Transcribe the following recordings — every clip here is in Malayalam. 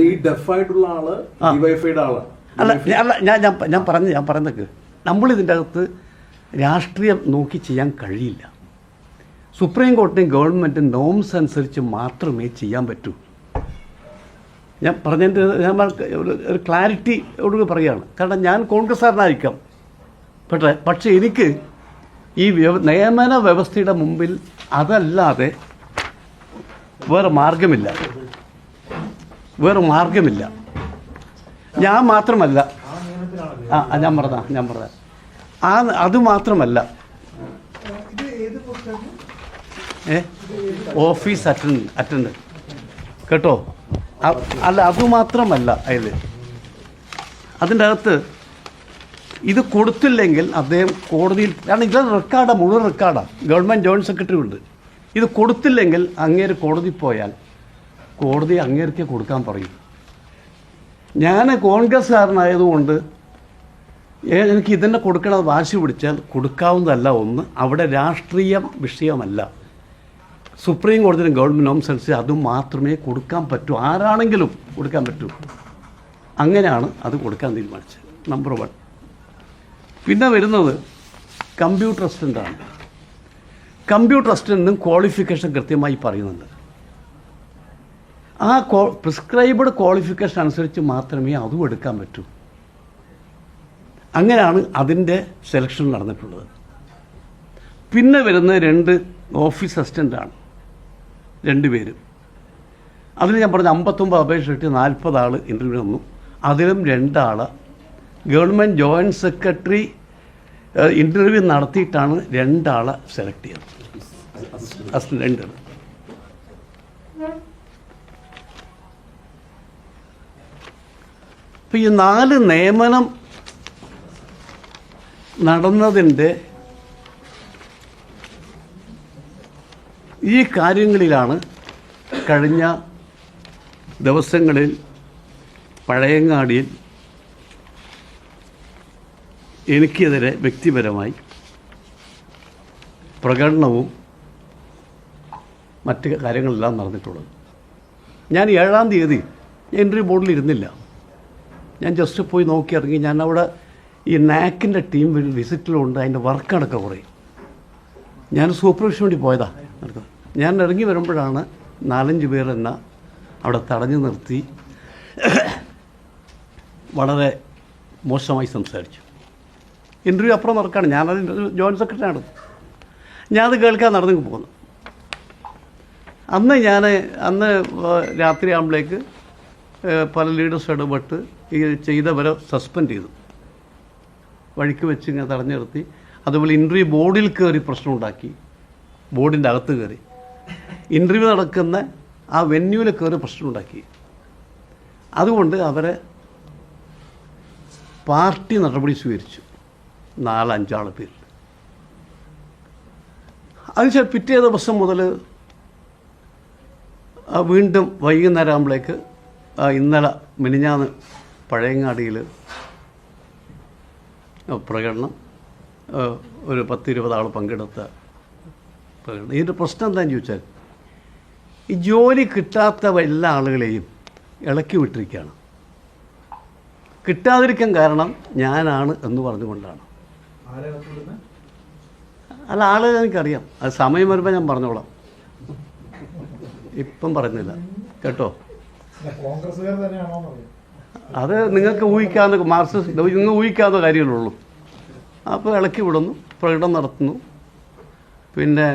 ഈ ഡെഫായിട്ടുള്ള ആൾ ഡിവൈഫൈഡ് ആളാണ് അല്ല ഞാൻ- അല്ല ഞാൻ ഞാൻ ഞാൻ പറഞ്ഞു ഞാൻ പറയുന്നത് നമ്മൾ ഇതിന്റെ അകത്ത് രാഷ്ട്രീയം നോക്കി ചെയ്യാൻ കഴിയില്ല. സുപ്രീം കോടതിയും ഗവൺമെന്റും നോംസ് അനുസരിച്ച് മാത്രമേ ചെയ്യാൻ പറ്റൂ. ഞാൻ പറഞ്ഞതിന്റെ ഞാൻ ഒരു- ക്ലാരിറ്റി ക്ലാരിറ്റിയോട് പറയുകയാണ്. കാരണം ഞാൻ കോൺഗ്രസ്സുകാരനായിരിക്കാം. പക്ഷേ പക്ഷേ എനിക്ക് ഈ നിയമന വ്യവസ്ഥയുടെ മുമ്പിൽ അതല്ലാതെ വേറെ മാർഗമില്ല വേറെ മാർഗമില്ല ഞാൻ മാത്രമല്ല. ആ ഞാൻ പറഞ്ഞ ഞാൻ പറഞ്ഞ ആ അത് മാത്രമല്ല. ഏ? Office attend attend. കേട്ടോ? അല്ല അതുമാത്രമല്ല അതിൽ അതിന്റെ അകത്ത് ഇത് കൊടുത്തില്ലെങ്കിൽ അദ്ദേഹം കോടതിയിൽ കാരണം ഇത് റെക്കോർഡാണ് മുഴുവൻ റെക്കോർഡാണ് ഗവൺമെന്റ് ജോയിന്റ് സെക്രട്ടറി ഉണ്ട്. ഇത് കൊടുത്തില്ലെങ്കിൽ അങ്ങേര് കോടതി പോയാൽ കോടതി അങ്ങേർക്ക് കൊടുക്കാൻ പറയും. ഞാൻ കോൺഗ്രസ്സുകാരനായതുകൊണ്ട് എനിക്ക് ഇതിനെ കൊടുക്കണത് വാശി പിടിച്ചാൽ കൊടുക്കാവുന്നതല്ല ഒന്ന്. അവിടെ രാഷ്ട്രീയ വിഷയമല്ല. സുപ്രീം കോടതിയിലും ഗവൺമെന്റ് നോംസ് അനുസരിച്ച് അത് മാത്രമേ കൊടുക്കാൻ പറ്റൂ. ആരാണെങ്കിലും കൊടുക്കാൻ പറ്റൂ. അങ്ങനെയാണ് അത് കൊടുക്കാൻ തീരുമാനിച്ചത്. നമ്പർ വൺ പിന്നെ വരുന്നത് കമ്പ്യൂട്ടർ അസിസ്റ്റന്റാണ് കമ്പ്യൂട്ടർ അസിസ്റ്റന്റിനും ക്വാളിഫിക്കേഷൻ കൃത്യമായി പറയുന്നുണ്ട്. ആ പ്രിസ്ക്രൈബ്ഡ് ക്വാളിഫിക്കേഷൻ അനുസരിച്ച് മാത്രമേ അതും എടുക്കാൻ പറ്റൂ. അങ്ങനെയാണ് അതിന്റെ സെലക്ഷൻ നടന്നിട്ടുള്ളത്. പിന്നെ വരുന്ന രണ്ട് ഓഫീസ് അസിസ്റ്റന്റാണ് രണ്ട് പേരും. അതിൽ ഞാൻ പറഞ്ഞ അമ്പത്തൊമ്പത് അപേക്ഷ കിട്ടി നാൽപ്പത് ആൾ ഇന്റർവ്യൂ വന്നു. അതിലും രണ്ടാൾ ഗവൺമെന്റ് ജോയിന്റ് സെക്രട്ടറി ഇന്റർവ്യൂ നടത്തിയിട്ടാണ് രണ്ടാളെ സെലക്ട് ചെയ്തത്. അസിസ്റ്റന്റ് രണ്ട് അപ്പം ഈ നാല് നിയമനം നടന്നതിന്റെ ഈ കാര്യങ്ങളിലാണ് കഴിഞ്ഞ ദിവസങ്ങളിൽ പഴയങ്ങാടിയിൽ എനിക്കെതിരെ വ്യക്തിപരമായി പ്രകടനവും മറ്റ് കാര്യങ്ങളെല്ലാം നടന്നിട്ടുള്ളത്. ഞാൻ ഏഴാം തീയതി എൻട്രി ബോർഡിൽ ഇരുന്നില്ല. ഞാൻ ജസ്റ്റ് പോയി നോക്കി ഇറങ്ങി ഞാൻ അവിടെ ഈ നാക്കിന്റെ ടീം വിസിറ്റിലുണ്ട് അതിന്റെ വർക്ക് അടക്കം കുറേ. ഞാൻ സൂപ്പർവിഷൻ വേണ്ടി പോയതാ. നടക്കുന്നത് ഞാൻ ഇറങ്ങി വരുമ്പോഴാണ് നാലഞ്ച് പേർ എന്നെ അവിടെ തടഞ്ഞു നിർത്തി. വളരെ മോശമായി സംസാരിച്ചു. ഇന്റർവ്യൂ അപ്പുറം നടക്കുകയാണ് ഞാനത് ജോയിന്റ് സെക്രട്ടറി നടന്നു ഞാനത് കേൾക്കാൻ നടന്നു പോകുന്നു അന്ന് ഞാൻ അന്ന് രാത്രി ആകുമ്പോഴേക്ക് പല ലീഡേഴ്സ് ഇടപെട്ട് ഈ ചെയ്തവരെ സസ്പെൻഡ് ചെയ്തു. വഴിക്ക് വെച്ച് ഇങ്ങനെ തടഞ്ഞു നിർത്തി. അതുപോലെ ഇന്റർവ്യൂ ബോർഡിൽ കയറി പ്രശ്നം ഉണ്ടാക്കി. ബോർഡിന്റെ അകത്ത് കയറി ഇന്റർവ്യൂ നടക്കുന്ന ആ വെന്യൂവിൽ കയറി പ്രശ്നമുണ്ടാക്കി അതുകൊണ്ട് അവരെ പാർട്ടി നടപടി സ്വീകരിച്ചു. നാലഞ്ചാൾ പേര് അതിനുശേഷം പിറ്റേ ദിവസം മുതൽ വീണ്ടും വൈകുന്നേരം ആകുമ്പോഴേക്ക് ഇന്നലെ മിനിഞ്ഞാന്ന് പഴയങ്ങാടിയിൽ പ്രകടനം ഒരു പത്തിരുപത് ആൾ പങ്കെടുത്ത പ്രകടനം. ഇതിന്റെ പ്രശ്നം എന്താണെന്ന് ചോദിച്ചാൽ ഈ ജോലി കിട്ടാത്ത എല്ലാ ആളുകളെയും ഇളക്കി വിട്ടിരിക്കുകയാണ്. കിട്ടാതിരിക്കാൻ കാരണം ഞാനാണ് എന്ന് പറഞ്ഞുകൊണ്ടാണ്. അല്ല ആളുകൾ എനിക്കറിയാം. അത് സമയം വരുമ്പോൾ ഞാൻ പറഞ്ഞോളാം. ഇപ്പം പറഞ്ഞില്ല കേട്ടോ? തന്നെയാണോ അത് നിങ്ങൾക്ക് ഊഹിക്കാവുന്ന മാർക്സിസ്റ്റ് നിങ്ങൾ ഊഹിക്കാവുന്ന കാര്യങ്ങളുള്ളൂ അപ്പോൾ ഇളക്കി വിടുന്നു പ്രകടനം നടത്തുന്നു. പിന്നെ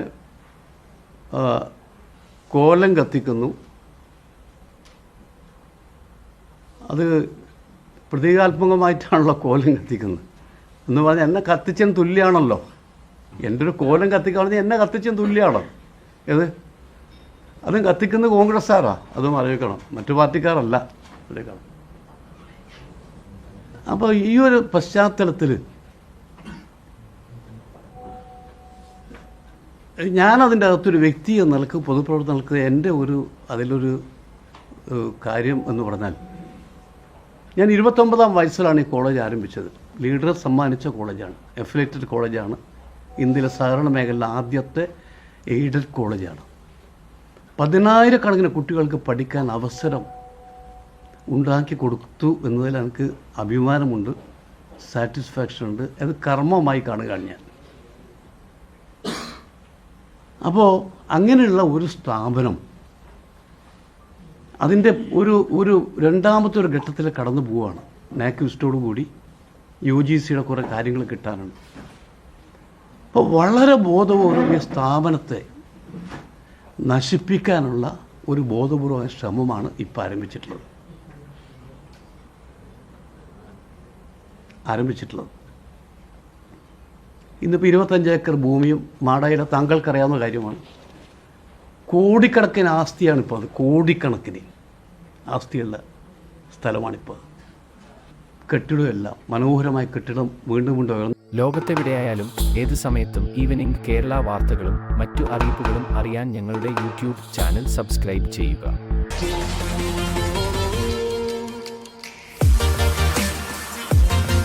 കോലം കത്തിക്കുന്നു. അത് പ്രതീകാത്മകമായിട്ടാണല്ലോ കോലം കത്തിക്കുന്നത്. എന്ന് പറഞ്ഞാൽ എന്നെ കത്തിച്ചതിന് തുല്യമാണല്ലോ എന്റെ ഒരു കോലം കത്തിക്കുകയാണെങ്കിൽ എന്നെ കത്തിച്ചതിന് തുല്യമാണോ ഏത്? അതും കത്തിക്കുന്നത് കോൺഗ്രസ്സുകാരാ അതും അറിയിക്കണം. മറ്റു പാർട്ടിക്കാരല്ല. അറിയിക്കണം. അപ്പോൾ ഈ ഒരു പശ്ചാത്തലത്തിൽ ഞാനതിന്റെ അകത്തൊരു വ്യക്തി എന്ന നിലയ്ക്ക് പൊതുപ്രവർത്തന നിലയ്ക്ക് എന്റെ ഒരു അതിലൊരു കാര്യം എന്ന് പറഞ്ഞാൽ ഞാൻ ഇരുപത്തൊമ്പതാം വയസ്സിലാണ് ഈ കോളേജ് ആരംഭിച്ചത്. ലീഡർ സമ്മാനിച്ച കോളേജാണ്. എഫിലേറ്റഡ് കോളേജാണ്. ഇന്ത്യയിലെ സഹകരണ മേഖലയിലെ ആദ്യത്തെ എയ്ഡഡ് കോളേജാണ്. പതിനായിരക്കണക്കിന് കുട്ടികൾക്ക് പഠിക്കാൻ അവസരം ഉണ്ടാക്കി കൊടുത്തു എന്നതിൽ എനിക്ക് അഭിമാനമുണ്ട് സാറ്റിസ്ഫാക്ഷൻ ഉണ്ട്. അത് കർമ്മമായി കാണുകയാണ് ഞാൻ. അപ്പോൾ അങ്ങനെയുള്ള ഒരു സ്ഥാപനം അതിന്റെ ഒരു ഒരു രണ്ടാമത്തെ ഒരു ഘട്ടത്തിൽ കടന്നു പോവുകയാണ്. നാക്വിസ്റ്റോടു കൂടി യു ജി സിയുടെ കുറേ കാര്യങ്ങൾ കിട്ടാനുണ്ട്. അപ്പോൾ വളരെ ബോധപൂർവം ഈ സ്ഥാപനത്തെ നശിപ്പിക്കാനുള്ള ഒരു ബോധപൂർവമായ ശ്രമമാണ് ഇപ്പോൾ ആരംഭിച്ചിട്ടുള്ളത്. ആരംഭിച്ചിട്ടുള്ളത്. ഇന്നിപ്പോൾ ഇരുപത്തഞ്ച് ഏക്കർ ഭൂമിയും മാടായിയുടെ താങ്കൾക്കറിയാവുന്ന കാര്യമാണ്. കോടിക്കണക്കിന് ആസ്തിയാണ് ഇപ്പോൾ അത്. കോടിക്കണക്കിന് ആസ്തിയുള്ള സ്ഥലമാണിപ്പോൾ കെട്ടിടമെല്ലാം മനോഹരമായ കെട്ടിടം വീണ്ടും വീണ്ടും ലോകത്തെവിടെയായാലും ഏത് സമയത്തും ഈവനിംഗ് കേരള വാർത്തകളും മറ്റു അറിയിപ്പുകളും അറിയാൻ ഞങ്ങളുടെ യൂട്യൂബ് ചാനൽ സബ്സ്ക്രൈബ് ചെയ്യുക.